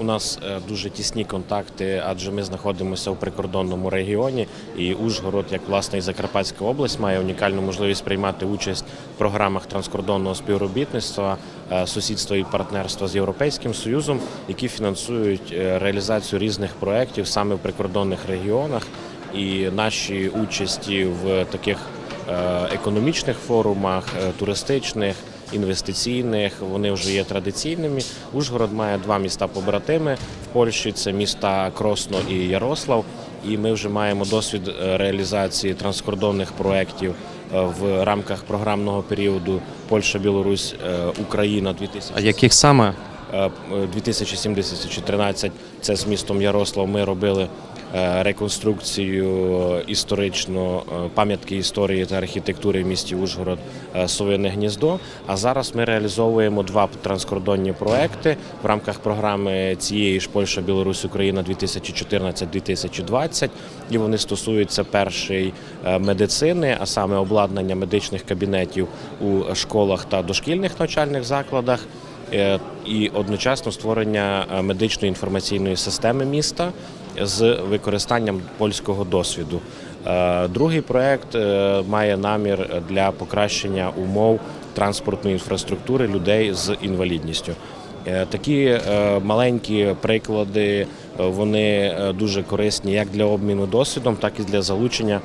У нас е, дуже тісні контакти, адже ми знаходимося у прикордонному регіоні, і Ужгород, як власне і Закарпатська область, має унікальну можливість приймати участь в програмах транскордонного співробітництва, е, сусідства і партнерства з Європейським Союзом, які фінансують е, реалізацію різних проєктів саме в прикордонних регіонах. І наші участі в таких економічних форумах, е, туристичних, інвестиційних, вони вже є традиційними. Ужгород має два міста побратими в Польщі. Це міста Кросно і Ярослав. І ми вже маємо досвід е, реалізації транскордонних проєктів е, в рамках програмного періоду Польща, Білорусь, е, Україна 2000 А яких саме? Е, 2070-2013 це з містом Ярослав. Ми робили е, реконструкцію історично е, пам'ятки історії та архітектури в місті Ужгород е, Совине гніздо. А зараз ми реалізовуємо два транскордонні проекти в рамках програми цієї ж Польща, Білорусь, Україна 2014-2020. І вони стосуються перший е, медицини, а саме обладнання медичних кабінетів у школах та дошкільних навчальних закладах е, і одночасно створення е, медичної інформаційної системи міста з використанням польського досвіду. Е, Другий проект е, має намір для покращення умов транспортної інфраструктури людей з інвалідністю. Е, Такі е, маленькі приклади е, вони е, дуже корисні як для обміну досвідом, так і для залучення е,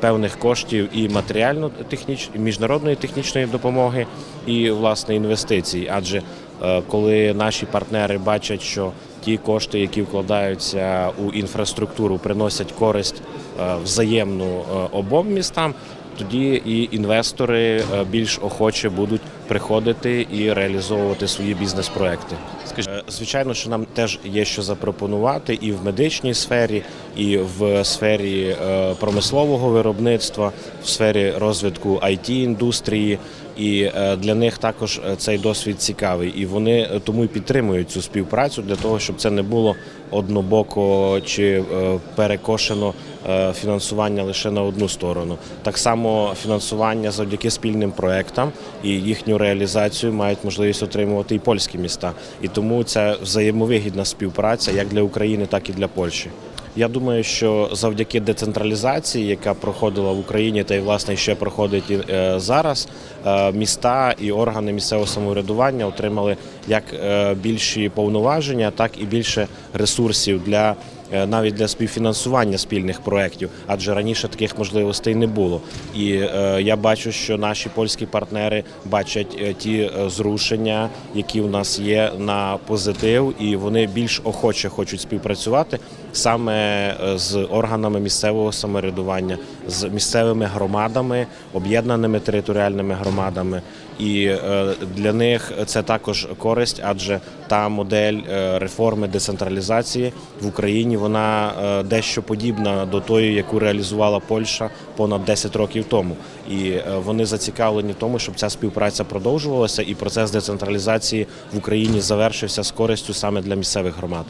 певних коштів і матеріально-техніч... і міжнародної технічної допомоги, і власне інвестицій. Адже е, коли наші партнери бачать, що ті кошти, які вкладаються у інфраструктуру, приносять користь е, взаємну е, обом містам, тоді і інвестори е, більш охоче будуть приходити і реалізовувати свої бізнес-проекти. Е, Звичайно, що нам теж є що запропонувати і в медичній сфері, і в сфері е, промислового виробництва, в сфері розвитку it індустрії. І е, для них також цей досвід цікавий, і вони тому і підтримують цю співпрацю для того, щоб це не було однобоко чи перекошено фінансування лише на одну сторону. Так само фінансування завдяки спільним проектам і їхню реалізацію мають можливість отримувати і польські міста. І тому це взаємовигідна співпраця як для України, так і для Польщі. Я думаю, що завдяки децентралізації, яка проходила в Україні, та й власне ще проходить і е, зараз, е, міста і органи місцевого самоврядування отримали як е, більші повноваження, так і більше ресурсів для навіть для співфінансування спільних проєктів, адже раніше таких можливостей не було. І е, я бачу, що наші польські партнери бачать е, ті е, зрушення, які в нас є на позитив, і вони більш охоче хочуть співпрацювати саме е, з органами місцевого самоврядування, з місцевими громадами, об'єднаними територіальними громадами. І е, для них це також користь, адже та модель е, реформи децентралізації в Україні вона е, дещо подібна до тої, яку реалізувала Польща понад 10 років тому. І е, вони зацікавлені в тому, щоб ця співпраця продовжувалася, і процес децентралізації в Україні завершився з користю саме для місцевих громад.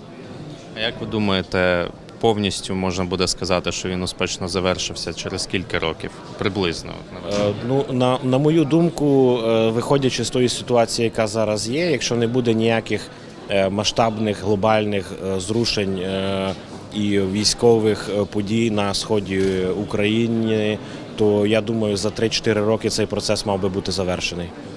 А як ви думаєте, повністю можна буде сказати, що він успішно завершився через кілька роких? Приблизно. на Е, Ну, на, на мою думку, виходячи з тої ситуації, яка зараз є, якщо не буде ніяких масштабних глобальних е, зрушень е, і військових е, подій на сході України, то я думаю, за 3-4 роки цей процес мав би бути завершений.